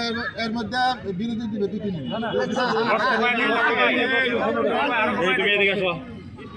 এর- মধ্যে বিরোধী দিবে দুই তিন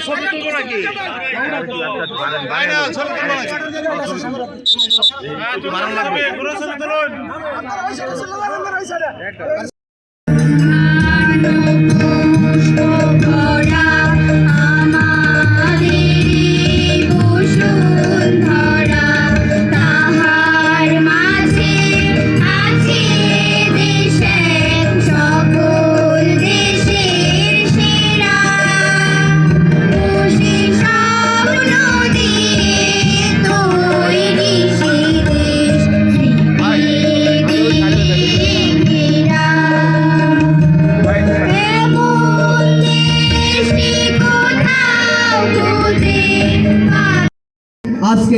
ছবি তুলবো নাকি? ছবি তুলবো পুষ্পভরা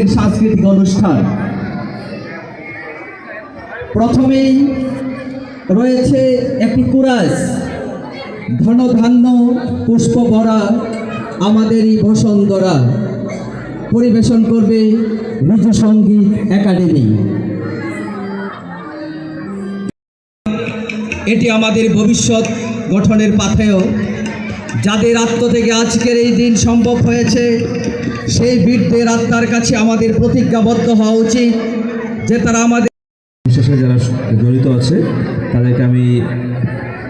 আজকের সাংস্কৃতিক অনুষ্ঠান। প্রথমেই রয়েছে একটি কুরাস ধনধান্য পুষ্প ভরা আমাদেরই বসন্তরা। পরিবেশন করবে ঋজু সংগীত একাডেমি। এটি আমাদের ভবিষ্যৎ গঠনের পাথেও যাদের আত্ম থেকে আজকের এই দিন সম্ভব হয়েছে সেই বীরদের আত্মার কাছে আমাদের প্রতিজ্ঞাবদ্ধ হওয়া উচিত যে তারা আমাদের বিশেষে যারা জড়িত আছে, তাদেরকে আমি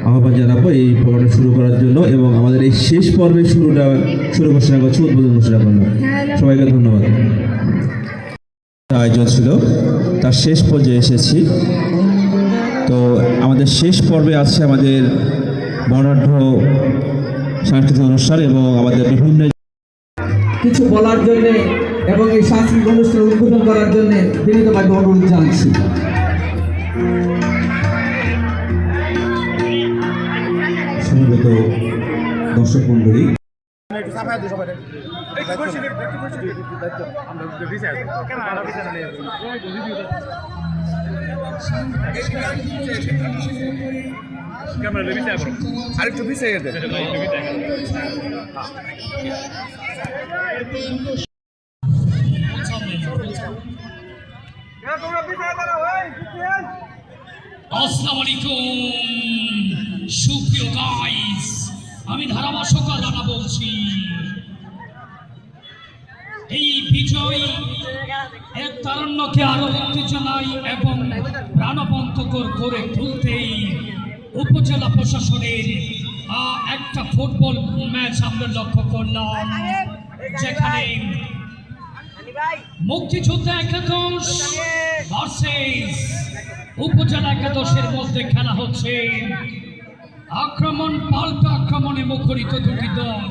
আহ্বান জানাব এই প্রোগ্রামটা শুরু করার জন্য এবং আমাদের এই শেষ পর্বের শুরুটা শুরু ঘোষণা করছি, উদ্বোধন ঘোষণা করলাম। সবাইকে ধন্যবাদ। আয়োজন ছিল, তার শেষ পর্যায়ে এসেছি। তো আমাদের শেষ পর্বে আছে আমাদের বর্ণাঢ্য সাংস্কৃতিক অনুষ্ঠান এবং আমাদের বিভিন্ন কিছু বলার জন্য এবং এই সাংস্কৃতিক অনুষ্ঠান উদ্বোধন করার জন্য বিনীতভাবে অনুরোধ জানাচ্ছি। সমবেত দর্শক মণ্ডলী। ক্যামেরা আরেকটু পিছিয়ে গেছে আসসালামু আলাইকুম সুপ্রিয় গাইস আমি ধারাভাষ্যকার রানা বলছি। এই বিজয় এক তারণ্যকে আরও উত্তেজনায় এবং প্রাণবন্তকর করে তুলতেই উপজেলা প্রশাসনের একটা ফুটবল ম্যাচ আমরা লক্ষ্য করলাম, যেখানে মুক্তিযোদ্ধা একাদশ উপজেলা একাদশের মধ্যে খেলা হচ্ছে। আক্রমণ, পাল্টা আক্রমণে মুখরিত দুটি দল।